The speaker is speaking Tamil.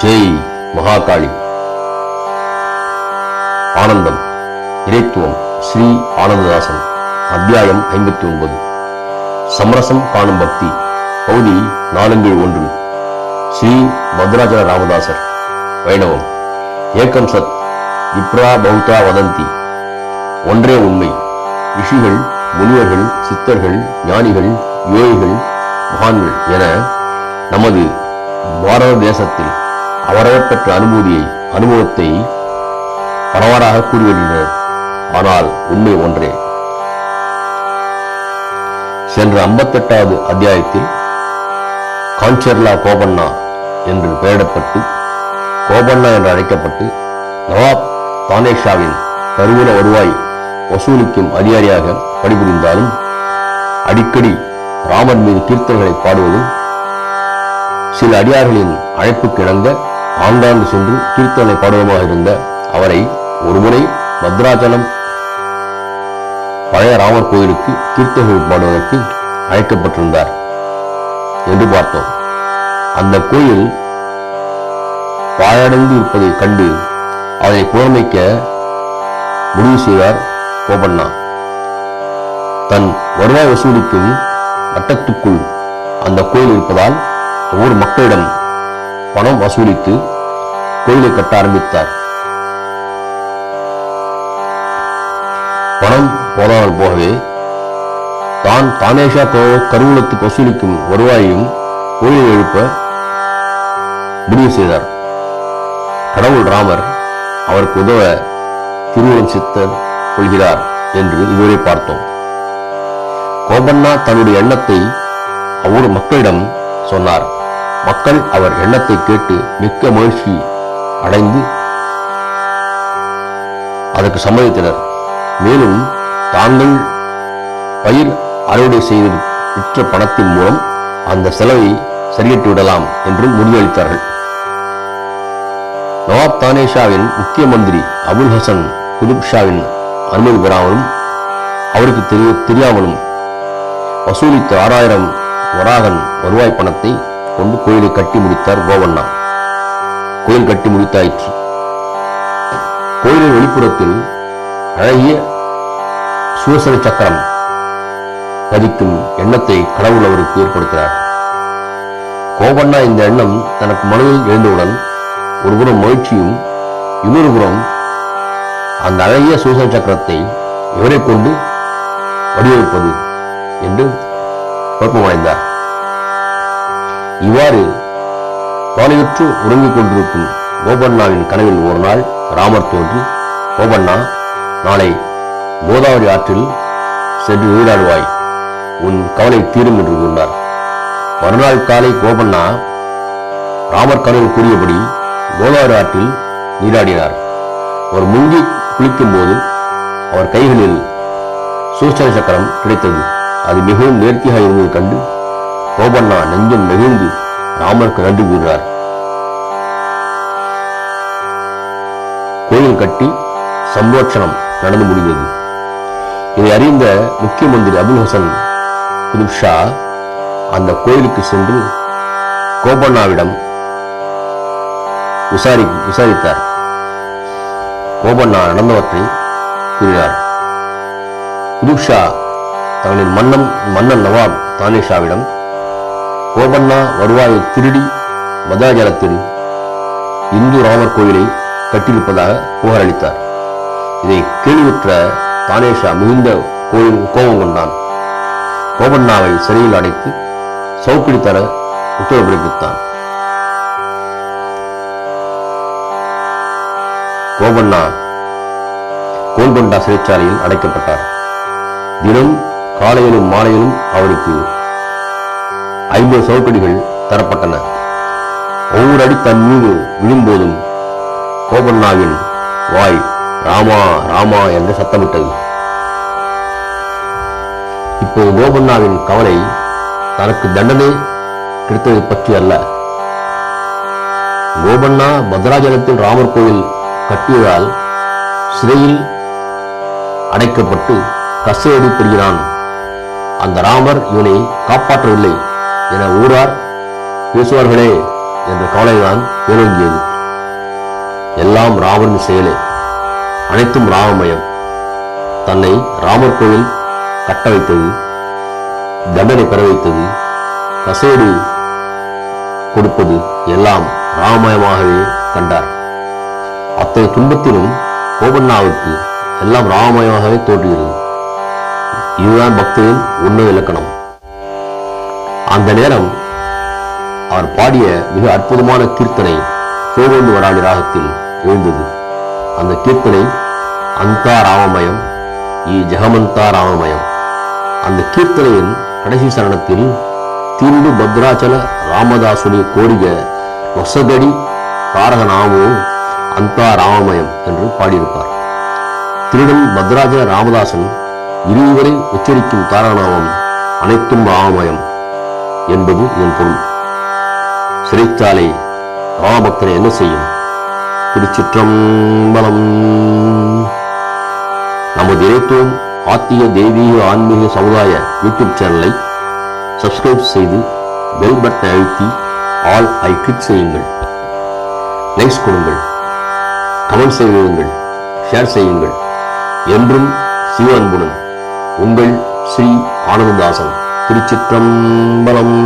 ஜெய் மகாகாளி. ஆனந்தம் இறைத்துவம் ஸ்ரீ ஆனந்ததாசன் அத்தியாயம் ஐம்பத்தி ஒன்பது சமரசம் காணும் பக்தி பகுதி நாலுங்கள் ஒன்று. ஸ்ரீ மதுராஜர ராமதாசர் வைணவம். ஏக்கம் சத் விப்ரா பௌத்தா வதந்தி. ஒன்றே உண்மை ரிஷிகள் முனிவர்கள் சித்தர்கள் ஞானிகள் யோகிகள் மகான்கள் என நமது பாரத தேசத்தில் அவரவர் பெற்ற அனுபூதியை அனுபவத்தை பரவாறாக கூறி ஆனால் உண்மை ஒன்றே. சென்ற ஐம்பத்தெட்டாவது அத்தியாயத்தில் காஞ்சர்லா கோபண்ணா என்று பெயரிடப்பட்டு கோபண்ணா என்று அழைக்கப்பட்டு நவாப் தானேஷாவின் கருவூல வருவாய் வசூலிக்கும் அதிகாரியாக பணிபுரிந்தாலும் அடிக்கடி ராமன் மீது கீர்த்தனைகளை பாடுவதும் சில அடியார்களின் அழைப்புக்கு இணங்க ஆண்டாண்டு சென்று கீர்த்தனை பாடுவமாக இருந்த அவரை ஒருமுறை பத்ராச்சலம் பழைய ராமர் கோயிலுக்கு கீர்த்தனைகள் பாடுவதற்கு அழைக்கப்பட்டிருந்தார் என்று பார்த்தோம். அந்த கோயில் பாழடைந்து இருப்பதை கண்டு அதை புறமைக்க முடிவு செய்தார் கோபண்ணா. தன் வருவாய் வசூலிக்கும் வட்டத்துக்குள் அந்த கோயில் இருப்பதால் ஊர் மக்களிடம் பணம் வசூலித்து கோயிலை கட்ட ஆரம்பித்தார். பணம் போதாமல் போகவே தான் தானேஷா கருவூலத்து வசூலிக்கும் வருவாயையும் கோயிலை எழுப்ப முடிவு செய்தார். கடவுள் ராமர் அவருக்கு உதவ திருவுளம் சித்தர் கொள்கிறார் என்று இதுவரை பார்த்தோம். கோபண்ணா தன்னுடைய எண்ணத்தை அவ்வளவு மக்களிடம் சொன்னார். மக்கள் அவர் எண்ணத்தை கேட்டு மிக்க மகிழ்ச்சி அடைந்து அதற்கு சம்மதித்தனர். மேலும் தாங்கள் பயிர் அறுவடை செய்து விற்ற பணத்தின் மூலம் அந்த செலவை சரியிட்டு விடலாம் என்றும் முடிவளித்தார்கள். நவாப் தானேஷாவின் முக்கிய மந்திரி அபுல் ஹசன் குதுப் ஷாவின் அனுமதி பெறாமலும் அவருக்கு தெரிய தெரியாமலும் வசூலித்த ஆறாயிரம் வராகன் வருவாய் பணத்தை கொண்டு கோயிலை கட்டி முடித்தார் கோவண்ணா. கோயில் கட்டி முடித்தாயிற்று. கோயிலின் வெளிப்புறத்தில் அழகிய சுவசன சக்கரம் பதிக்கும் எண்ணத்தை கடவுள் அவருக்கு ஏற்படுத்தினார். கோபண்ணா இந்த எண்ணம் தனக்கு மனதில் எழுந்தவுடன் ஒருபுறம் மகிழ்ச்சியும் இன்னொரு புறம் அந்த அழகிய சூசன சக்கரத்தை எவரை கொண்டு வடிவமைப்பது என்று குழப்பமடைந்தார். இவ்வாறு கவலையுற்று உறங்கிக் கொண்டிருக்கும் கோபண்ணாவின் கனவில் ஒரு நாள் ராமர் தோன்றி கோபண்ணா நாளை கோதாவரி ஆற்றில் சென்று நீராடுவாய். உன் கவலை தீரும் என்று கூறினார். மறுநாள் காலை கோபண்ணா ராமர் கனவில் கூறியபடி கோதாவரி ஆற்றில் நீராடினார். அவர் முங்கி குளிக்கும் போது அவர் கைகளில் சூசன சக்கரம் கிடைத்தது. அது மிகவும் நேர்த்தியாக இருந்தது கண்டு கோபண்ணா நெஞ்சம் நெகிழ்ந்து ராமருக்கு நன்றி கூறுகிறார். கோயில் கட்டி சம்போட்சணம் நடந்து முடிந்தது. இதை அறிந்த முக்கிய மந்திரி அபுல் ஹசன் குதுப் ஷா அந்த கோயிலுக்கு சென்று கோபண்ணாவிடம் விசாரி விசாரித்தார். கோபண்ணா நடந்தவற்றை கூறினார். குதுப் ஷா தங்களின் மன்னன் மன்னன் நவாப் தானேஷாவிடம் கோபண்ணா வருவாயை திருடி மதாஜலத்தில் இந்து ராமர் கோயிலை கட்டியிருப்பதாக புகாரளித்தார் இதை கேள்வியுற்ற தானேஷா மிகுந்த கோயில் கோபம் கொண்டான். கோபண்ணாவை சிறையில் அடைத்து சவுக்கடி தர உத்தரவு பிறப்பித்தான். கோபண்ணா கோல்கொண்டா சிறைச்சாலையில் அடைக்கப்பட்டார். தினம் காலையிலும் மாலையிலும் அவருக்கு ஐம்பது சவுக்கடிகள் தரப்பட்டன. ஒவ்வொரு அடி தன் மீது விழும்போதும் கோபண்ணாவின் வாய் ராமா ராமா என்று சத்தமிட்டது. இப்போது கோபண்ணாவின் கவலை தனக்கு தண்டனை கிடைத்ததை பற்றி அல்ல. கோபண்ணா பத்ராஜலத்தில் ராமர் கோயில் கட்டியதால் சிறையில் அடைக்கப்பட்டு கசையடி பெறுகிறான் அந்த ராமர் இவனை காப்பாற்றவில்லை. என ஊரார் பேசுவார்களே என்ற கவலைதான் எழுங்கியது. எல்லாம் ராமன் செயலே அனைத்தும் ராமமயம். தன்னை ராமர் கோயில் கட்ட வைத்தது தண்டனை பெற வைத்தது கசேடு கொடுப்பது எல்லாம் ராமமயமாகவே கண்டார். அத்தனை துன்பத்திலும் கோபண்ணாவுக்கு எல்லாம் ராமமயமாகவே தோன்றுகிறது இதுதான் பக்தியின் உண்மை இலக்கணம். அந்த நேரம் அவர் பாடிய மிக அற்புதமான கீர்த்தனை சோகந்து வராளி ராகத்தில் எழுந்தது. அந்த கீர்த்தனை அந்தா ராமமயம் ஈ ஜெகமந்தா ராமமயம். அந்த கீர்த்தனையின் கடைசி சரணத்தில் திண்டு பத்ராச்சல ராமதாசுனி கோரிய வசதடி காரகநாமோ அந்தா ராமமயம் என்று பாடியிருப்பார். திருடன் பத்ராஜ ராமதாசன் இருவரை உச்சரிக்கும் தாரநாமம் அனைத்தும் ராமமயம். என்பது என் பொருள். சிறைச்சாலை ராமபக்தனை என்ன செய்யும்? திருச்சிற்றம்பலம். நமது இறைத்துவம் ஆத்திய தெய்வீக ஆன்மீக சமுதாய யூடியூப் சேனலை சப்ஸ்கிரைப் செய்து பெல் பட்டனை அழுத்தி ஆல் ஐ கிளிக் செய்யுங்கள். லைக்ஸ் கொடுங்கள். கமெண்ட் செய்யுங்கள் ஷேர் செய்யுங்கள். என்றும் சிவ அன்புடன் உங்கள் ஸ்ரீ ஆனந்ததாசன். திருச்சிற்றம்பலம்.